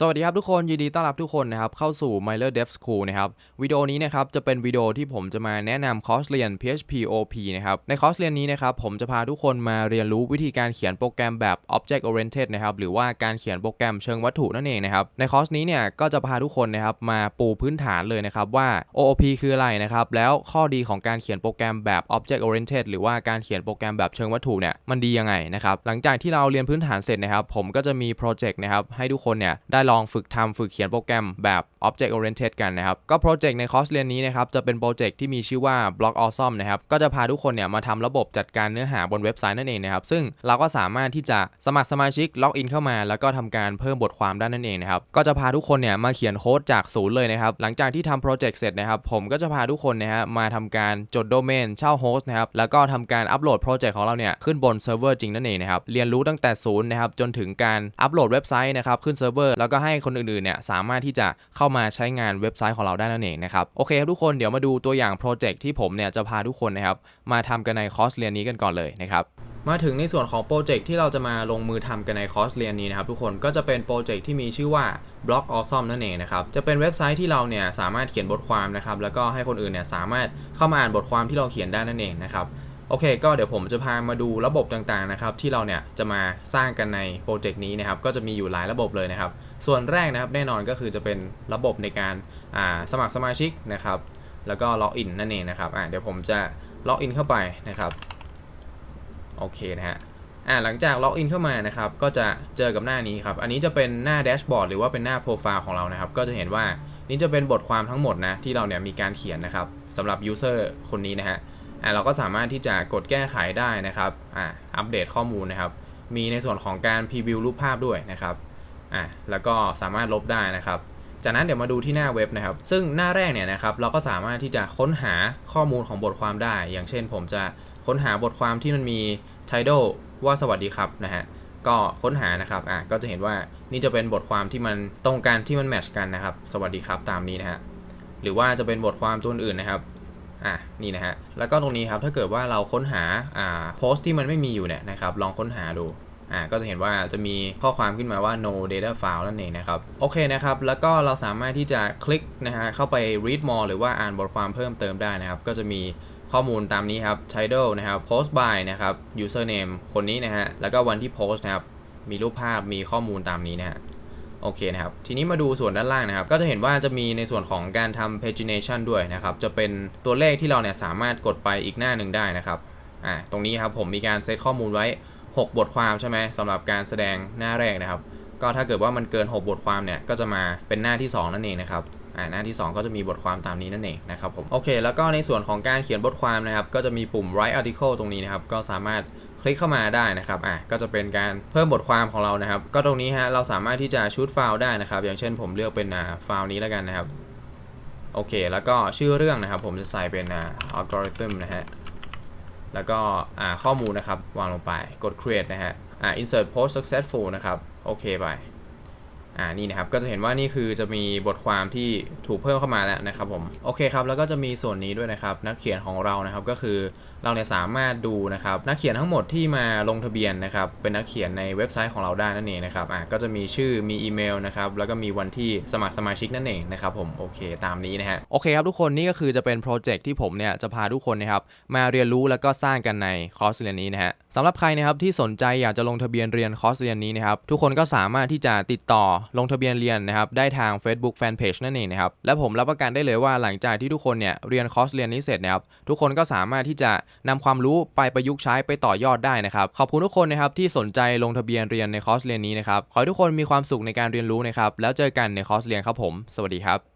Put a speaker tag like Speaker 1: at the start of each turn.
Speaker 1: สวัสดีครับทุกคน ยินดีต้อนรับทุกคนนะครับเข้าสู่ Miler Dev School นะครับวิดีโอนี้นะครับจะเป็นวิดีโอที่ผมจะมาแนะนำคอร์สเรียน PHP OP นะครับในคอร์สเรียนนี้นะครับผมจะพาทุกคนมาเรียนรู้วิธีการเขียนโปรแกรมแบบ Object Oriented นะครับหรือว่าการเขียนโปรแกรมเชิงวัตถุนั่นเองนะครับในคอร์สนี้เนี่ยก็จะพาทุกคนนะครับมาปูพื้นฐานเลยนะครับว่า OOP คืออะไรนะครับแล้วข้อดีของการเขียนโปรแกรมแบบ Object Oriented หรือว่าการเขียนโปรแกรมแบบเชิงวัตถุเนี่ยมันดียังไงนะครับหลังจากที่เราเรียนพื้นฐานเสร็จนะครับผมก็จะมีโปรเจกต์นะครับให้ทุกคนเนี่ยได้ลองฝึกทำฝึกเขียนโปรแกรมแบบ Object Oriented กันนะครับ ก็โปรเจกต์ในคอร์สเรียนนี้นะครับ จะเป็นโปรเจกต์ที่มีชื่อว่า Block Awesome นะครับ ก็จะพาทุกคนเนี่ยมาทำระบบจัดการเนื้อหาบนเว็บไซต์นั่นเองนะครับ ซึ่งเราก็สามารถที่จะสมัครสมาชิกล็อกอินเข้ามา แล้วก็ทำการเพิ่มบทความได้นั่นเองนะครับ ก็จะพาทุกคนเนี่ยมาเขียนโค้ดจากศูนย์เลยนะครับ หลังจากที่ทำโปรเจกต์เสร็จนะครับ ผมก็จะพาทุกคนนะฮะมาทำการจดโดเมนเช่าโฮสต์นะครับ แล้วก็ทำการอัปโหลดโปรเจกต์ของเราเนี่ยขึ้นบนเซิร์ฟเวอร์จริงนั่นเองนะครับ เรียนรู้ตั้งแต่ศูนย์นะครับจนถึงการอัปโหลดเว็บไซต์นะครับขึ้นเซิร์ฟเวอร์แล้วก็ก็ให้คนอื่นๆเนี่ยสามารถที่จะเข้ามาใช้งานเว็บไซต์ของเราได้นั่นเองนะครับโอเคครับทุกคนเดี๋ยวมาดูตัวอย่างโปรเจกต์ที่ผมเนี่ยจะพาทุกคนนะครับมาทำกันในคอร์สเรียนนี้กันก่อนเลยนะครับมาถึงในส่วนของโปรเจกต์ที่เราจะมาลงมือทำกันในคอร์สเรียนนี้นะครับทุกคนก็จะเป็นโปรเจกต์ที่มีชื่อว่า Block Awesome นั่นเองนะครับจะเป็นเว็บไซต์ที่เราเนี่ยสามารถเขียนบทความนะครับแล้วก็ให้คนอื่นเนี่ยสามารถเข้ามาอ่านบทความที่เราเขียนได้นั่นเองนะครับโอเค ก็เดี๋ยวผมจะพามาดูระบบต่างๆนะครับที่เราเนี่ยจะมาสร้างกันในโปรเจกต์นี้นะครับก็จะมีอยู่หลายระบบเลยนะครับ ส่วนแรกนะครับแน่นอนก็คือจะเป็นระบบในการสมัครสมาชิกนะครับ แล้วก็ล็อกอินนั่นเองนะครับเดี๋ยวผมจะล็อกอินเข้าไปนะครับโอเคนะฮะอ่าหลังจากล็อกอินเข้ามานะครับ ก็จะเจอกับหน้านี้ครับ อันนี้จะเป็นหน้าแดชบอร์ดหรือว่าเป็นหน้าโปรไฟล์ของเรานะครับ ก็จะเห็นว่านี่จะเป็นบทความทั้งหมดนะที่เราเนี่ยมีการเขียนนะครับสำหรับยูเซอร์คนนี้นะฮะอ่าเราก็สามารถที่จะกดแก้ไขได้นะครับอ่าอัปเดตข้อมูลนะครับ มีในส่วนของการพรีวิวรูปภาพด้วยนะครับ อะแล้วก็สามารถลบได้นะครับ จากนั้นเดี๋ยวมาดูที่หน้าเว็บนะครับ ซึ่งหน้าแรกเนี่ยนะครับเราก็สามารถที่จะค้นหาข้อมูลของบทความได้ อย่างเช่น ผมจะค้นหาบทความที่มันมี title ว่าสวัสดีครับนะฮะก็ค้นหานะครับ อะ ก็จะเห็นว่านี่จะเป็นบทความที่มันตรงกันที่มันแมทช์กันนะครับ สวัสดีครับตามนี้นะฮะ หรือว่าจะเป็นบทความตัวอื่นนะครับ อะ นี่นะฮะ แล้วก็ตรงนี้ครับ ถ้าเกิดว่าเราค้นหา อ่า โพสต์ที่มันไม่มีอยู่เนี่ยนะครับ ลองค้นหาดู อ่าก็จะเห็นว่าจะมีข้อความขึ้นมาว่า no data file นั่นเองนะครับ โอเคนะครับ แล้วก็เราสามารถที่จะคลิกนะฮะเข้าไป read more หรือว่าอ่านบทความเพิ่มเติมได้นะครับ ก็จะมีข้อมูลตามนี้ครับ title นะครับ post by นะครับ username คนนี้นะฮะ แล้วก็วันที่โพสต์นะครับ มีรูปภาพมีข้อมูลตามนี้นะฮะโอเคนะครับ ทีนี้มาดูส่วนด้านล่างนะครับ ก็จะเห็นว่าจะมีในส่วนของการทำ pagination ด้วยนะครับ จะเป็นตัวเลขที่เราเนี่ยสามารถกดไปอีกหน้าหนึ่งได้นะครับ อ่า ตรงนี้ครับผมมีการเซตข้อมูลไว้ 6 บทความใช่ไหมสำหรับการแสดงหน้าแรกนะครับ ก็ถ้าเกิดว่ามันเกิน 6 บทความเนี่ยก็จะมาเป็นหน้าที่ 2 นั่นเองนะครับอ่าหน้าที่ 2 ก็จะมีบทความตามนี้นั่นเองนะครับผมโอเค แล้วก็ในส่วนของการเขียนบทความนะครับ ก็จะมีปุ่ม write article ตรงนี้นะครับ ก็สามารถคลิกเข้ามาได้นะครับ อะ ก็จะเป็นการเพิ่มบทความของเรานะครับ ก็ตรงนี้ฮะ เราสามารถที่จะชูดไฟล์ได้นะครับ อย่างเช่นผมเลือกเป็นอ่าไฟล์นี้แล้วกันนะครับ โอเค แล้วก็ชื่อเรื่องนะครับ ผมจะใส่เป็นอ่า algorithm นะฮะ แล้วก็ข้อมูลนะครับ วางลงไปกด create นะฮะอ่า insert post successful นะครับ โอเคไปอ่านี่นะครับ ก็จะเห็นว่านี่คือจะมีบทความที่ถูกเพิ่มเข้ามาแล้วนะครับผม โอเคครับ แล้วก็จะมีส่วนนี้ด้วยนะครับ นักเขียนของเรานะครับ ก็คือ เราเนี่ยสามารถดูนะครับนักเขียนทั้งหมดที่มาลงทะเบียนนะครับเป็นนักเขียนในเว็บไซต์ของเราได้นั่นเองนะครับอ่าก็จะมีชื่อมีอีเมลนะครับแล้วก็มีวันที่สมัครสมาชิกนั่นเองนะครับผมโอเคตามนี้นะฮะโอเคครับทุกคนนี่ก็คือจะเป็นโปรเจกต์ที่ผมเนี่ยจะพาทุกคนนะครับมาเรียนรู้แล้วก็สร้างกันในคอร์สเรียนนี้นะฮะสำหรับใครนะครับที่สนใจอยากจะลงทะเบียนเรียนคอร์สเรียนนี้นะครับทุกคนก็สามารถที่จะติดต่อลงทะเบียนเรียนนะครับได้ทาง Facebook Fanpage นั่นเองนะครับและผมรับประกันได้เลยว่าหลังจากที่ทุกคนเนี่ยเรียนคอร์สเรียนนี้เสร็จนะครับทุกคนก็สามารถที่จะนำความรู้ไปประยุกต์ใช้ไปต่อยอดได้นะครับ ขอบคุณทุกคนนะครับที่สนใจลงทะเบียนเรียนในคอร์สเรียนนี้นะครับ ขอให้ทุกคนมีความสุขในการเรียนรู้นะครับ แล้วเจอกันในคอร์สเรียนครับผม สวัสดีครับ